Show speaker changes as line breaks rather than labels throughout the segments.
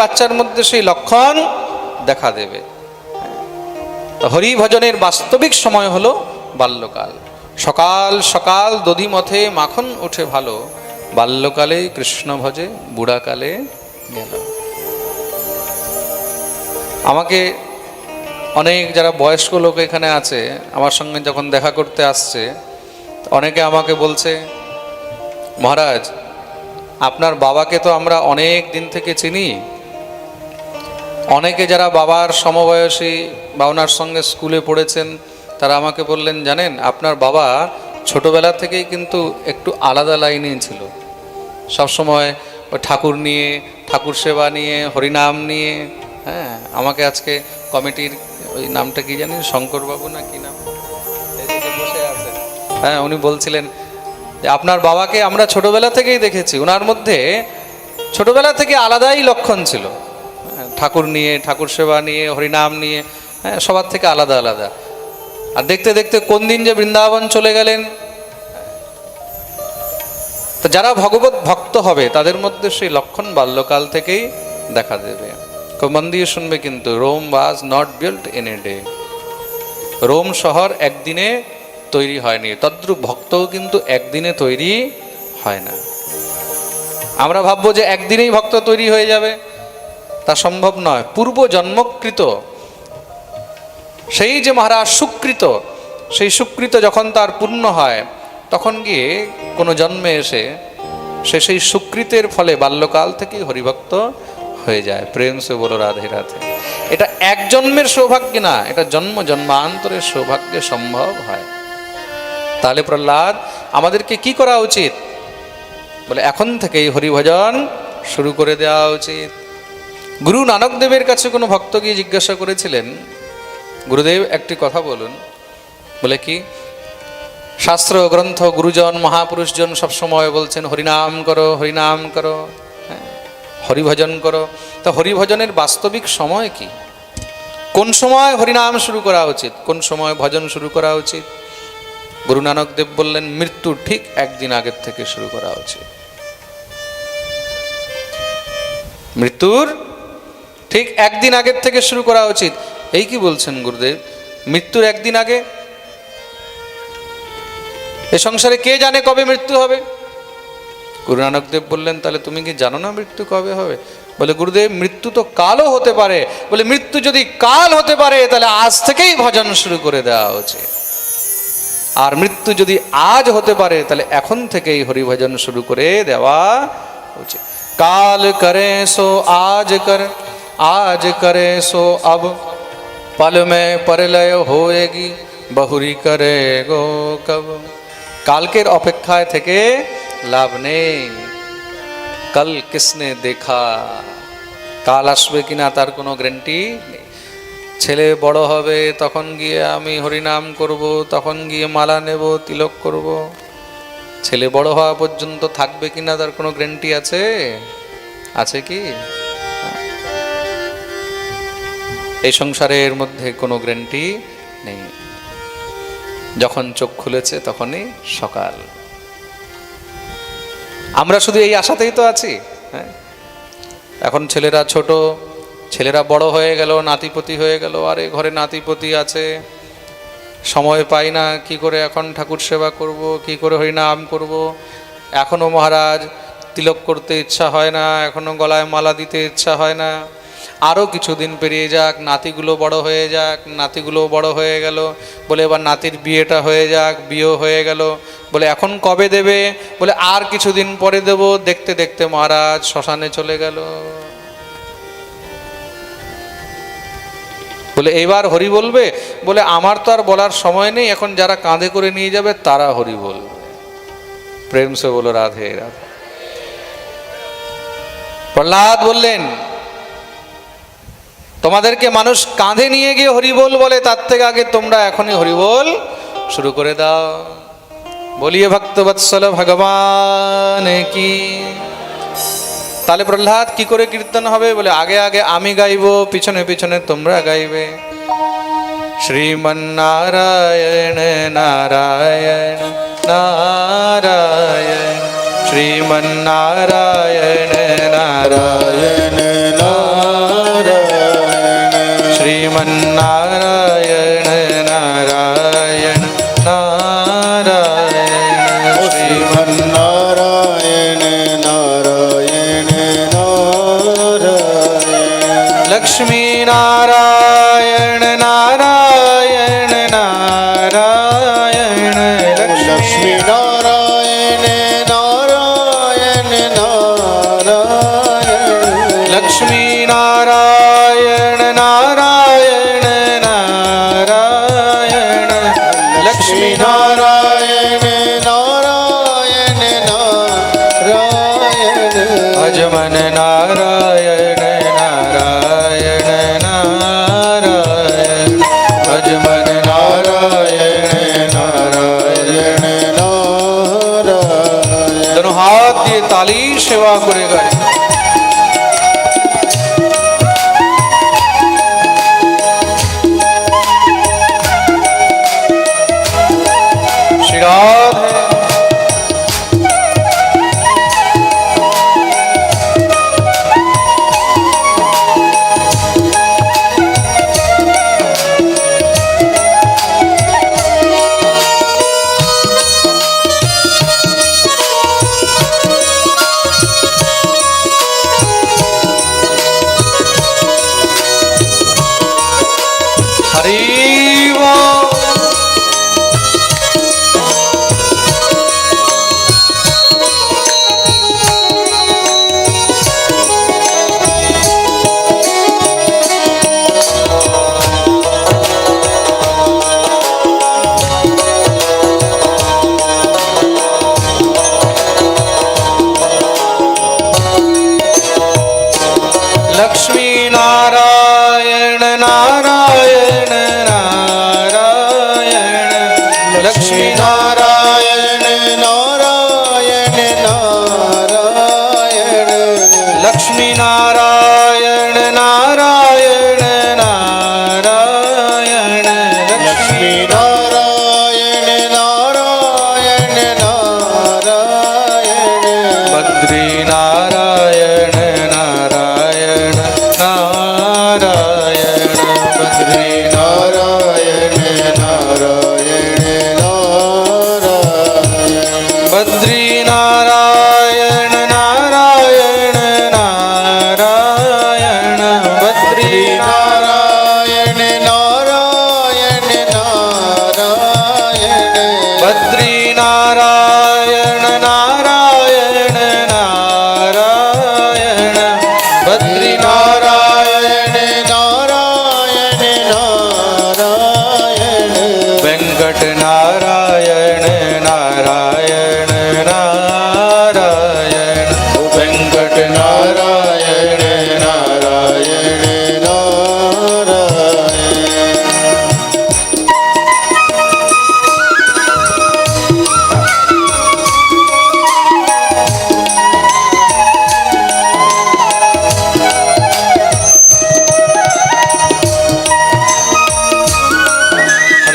বাচ্চার মধ্যে সেই লক্ষণ দেখা দেবে। হরি ভজনের বাস্তবিক সময় হলো বাল্যকাল। সকাল সকাল দধিমথে মাখন ওঠে ভালো, বাল্যকালে কৃষ্ণ ভজে, বুড়াকালে গেল। আমাকে অনেক যারা বয়স্ক লোক এখানে আছে, আমার সঙ্গে যখন দেখা করতে আসছে, অনেকে আমাকে বলছে, মহারাজ, আপনার বাবাকে তো আমরা অনেক দিন থেকে চিনি অনেকে যারা বাবার সমবয়সী বা ওনার সঙ্গে স্কুলে পড়েছেন, তারা আমাকে বললেন, জানেন, আপনার বাবা ছোটবেলা থেকেই কিন্তু একটু আলাদা লাইনে ছিল। সবসময় ওই ঠাকুর নিয়ে, ঠাকুর সেবা নিয়ে, হরিনাম নিয়ে হ্যাঁ আমাকে আজকে কমিটির ওই নামটা কি জানি শঙ্করবাবু না কি নাম? বসে হ্যাঁ উনি বলছিলেন যে, আপনার বাবাকে আমরা ছোটবেলা থেকেই দেখেছি। ওনার মধ্যে ছোটবেলা থেকে আলাদাই লক্ষণ ছিল। ঠাকুর নিয়ে, ঠাকুর সেবা নিয়ে, হরিনাম নিয়ে হ্যাঁ সবার থেকে আলাদা আলাদা। আর দেখতে দেখতে কোন দিন যে বৃন্দাবন চলে গেলেন? তো যারা ভগবত ভক্ত হবে, তাদের মধ্যে সেই লক্ষণ বাল্যকাল থেকেই দেখা দেবে। খুব মন দিয়ে শুনবে কিন্তু, Rome was not built in a day Rome শহর একদিনে তৈরি হয়নি, তদ্রুপ ভক্তও কিন্তু একদিনে তৈরি হয় না। আমরা ভাববো যে একদিনেই ভক্ত তৈরি হয়ে যাবে। তা সম্ভব নয়। পূর্ব জন্মকৃত সেই যে মহারাজ সুকৃত, সেই সুকৃত যখন তার পূর্ণ হয়, তখন গিয়ে কোনো জন্মে এসে সে সেই সুকৃতের ফলে বাল্যকাল থেকেই হরিভক্ত হয়ে যায়। প্রেম সে বলো, রাধে রাধে। এটা এক জন্মের সৌভাগ্য না, এটা জন্ম জন্মান্তরের সৌভাগ্যে সম্ভব হয়। তাহলে প্রহ্লাদ, আমাদেরকে কি করা উচিত? বলে, এখন থেকেই হরিভজন শুরু করে দেওয়া উচিত। গুরু নানক দেবের কাছে কোনো ভক্ত গিয়ে জিজ্ঞাসা করেছিলেন গুরুদেব একটি কথা বলুন। বলে কি শাস্ত্র গ্রন্থ গুরুজন মহাপুরুষজন সবসময় বলছেন হরিনাম করো হরিনাম করো হ্যাঁ, হরিভজন করো। তা হরিভজনের বাস্তবিক সময় কি? কোন সময় হরিনাম শুরু করা উচিত? কোন সময় ভজন শুরু করা উচিত? গুরু নানক দেব বললেন মৃত্যুর ঠিক একদিন আগের থেকে শুরু করা উচিত। মৃত্যুর ঠিক একদিন আগের থেকে শুরু করা উচিত। এই কি বলছেন গুরুদেব? মৃত্যুর একদিন আগে? এ সংসারে কে জানে কবে মৃত্যু হবে? গুরু নানক দেব বললেন, তাহলে তুমি কি জানো না মৃত্যু কবে হবে? বলে, গুরুদেব, মৃত্যু তো কালও হতে পারে। বলে, মৃত্যু যদি কাল হতে পারে, তাহলে আজ থেকেই ভজন শুরু করে দেওয়া উচিত। আর মৃত্যু যদি আজ হতে পারে, তাহলে এখন থেকেই হরিভজন শুরু করে দেওয়া উচিত। কাল করে সো আজ কর। আজ করে সো अब पल में परलय होएगी बहुरी करे गो कब কালকের অপেক্ষায় থেকে লাভ নেই কাল কিসনে দেখা কাল আসবে কিনা তার কোনো গ্যারেন্টি নেই ছেলে বড় হবে তখন গিয়ে আমি হরিনাম করব তখন গিয়ে মালা নেব তিলক করব ছেলে বড় হওয়া পর্যন্ত থাকবে কিনা তার কোনো গ্যারেন্টি আছে আছে কি এই সংসারের মধ্যে কোনো গ্যারেন্টি নেই। যখন চোখ খুলেছে তখনই সকাল। আমরা শুধু এই আশাতেই তো আছি হ্যাঁ? এখন ছেলেরা ছোট, ছেলেরা বড় হয়ে গেল, নাতিপতি হয়ে গেল, আরে ঘরে নাতিপতি আছে। সময় পাই না, কি করে এখন ঠাকুর সেবা করব, কি করে হরিনাম করব? এখনও মহারাজ তিলক করতে ইচ্ছা হয় না এখনও গলায় মালা দিতে ইচ্ছা হয় না। আরও কিছুদিন পেরিয়ে যাক, নাতিগুলো বড় হয়ে যাক, নাতিগুলো বড় হয়ে গেল, বলে এবার নাতির বিয়েটা হয়ে যাক বিয়ে হয়ে গেল, বলে এখন কবে দেবে? বলে আর কিছুদিন পরে দেব, দেখতে দেখতে মহারাজ শ্মশানে চলে গেল। বলে এবার হরি বলবে? বলে আমার তো আর বলার সময় নেই, এখন যারা কাঁধে করে নিয়ে যাবে, তারা হরি বলবে। প্রেম সে বলো রাধে রাধে। প্রহ্লাদ বললেন তোমাদেরকে মানুষ কাঁধে নিয়ে গিয়ে হরিবোল বলে, তার থেকে আগে তোমরা এখনই হরিবোল শুরু করে দাও। বলিয়ে ভক্তবৎসল ভগবান কি। তাহলে প্রহ্লাদ কি করে কীর্তন হবে? বলে, আগে আগে আমি গাইবো, পিছনে পিছনে তোমরা গাইবে। শ্রীমন্নারায়ণ, নারায়ণ নারায়ণ, শ্রীমন্নারায়ণ, নারায়ণ। નારાયણ નારાયણ નારાયણ
શ્રીમન નારાયણ નારાયણ
નારાયણ લક્ષ્મી નારાયણ
लक्ष्मी नारायण नारायण नारायण।
अजमन नारायण नारायण नारायण। अजमन नारायण नारायण
नारायण।
दोनों हाथ ये ताली सेवा करेगा। लक्ष्मीनारायण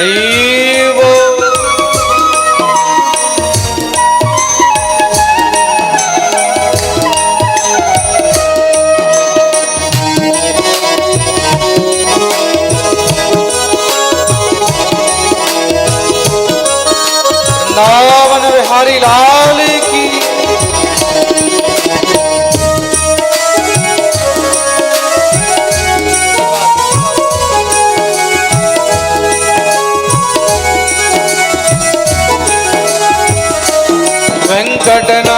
Ei! கடன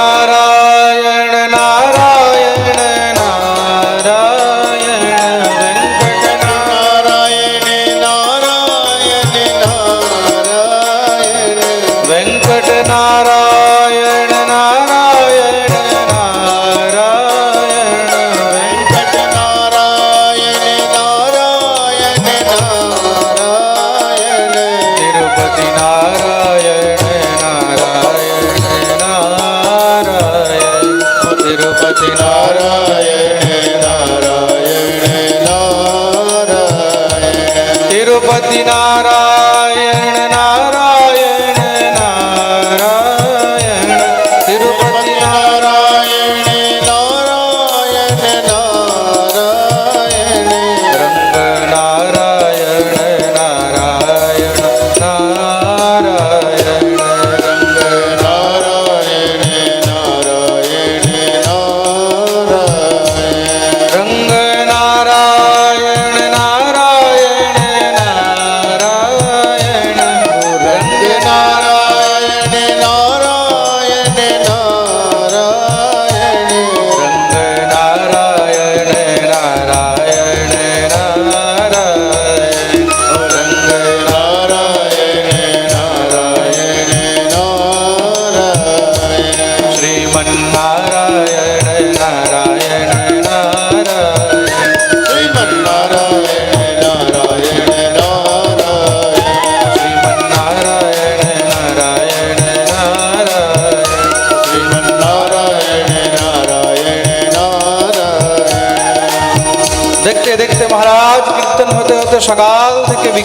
ગણપતિ નારાયણ.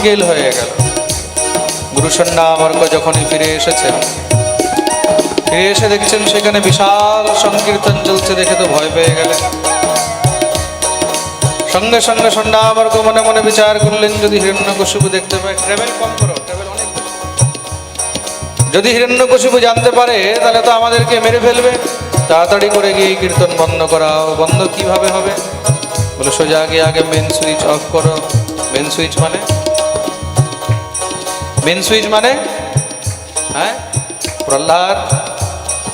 থেকে হয়ে গেল। গুরু সন্ন্যামর্ক যখনই ফিরে এসেছেন ফিরে এসে দেখছেন সেখানে বিশাল সংকীর্তন চলছে দেখে তো ভয় পেয়ে গেলেন। সঙ্গে সঙ্গে সন্ন্যামর্ক মনে মনে বিচার করলেন, যদি হিরণ্যকশিপু দেখতে পায় ট্রাভেল কম করো ট্রাভেল অনেক। যদি হিরণ্যকশিপু জানতে পারে, তাহলে তো আমাদেরকে মেরে ফেলবে। তাড়াতাড়ি করে গিয়ে কীর্তন বন্ধ করাও। বন্ধ কীভাবে হবে? বলে সোজা গিয়ে আগে মেন সুইচ অফ করো। মেন সুইচ মানে? মেন সুইচ মানে? হ্যাঁ? প্রহ্লাদ।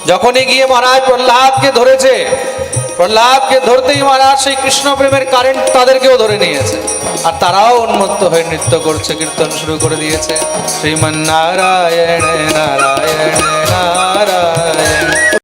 যখনই গিয়ে মহারাজ, প্রহ্লাদকে ধরেছে, প্রহ্লাদকে ধরতেই মহারাজ সেই কৃষ্ণপ্রেমের কারেন্ট তাদেরকেও ধরে নিয়েছে। আর তারাও উন্মত্ত হয়ে নৃত্য করছে, কীর্তন শুরু করে দিয়েছে। শ্রীমন নারায়ণ নারায়ণ নারায়ণ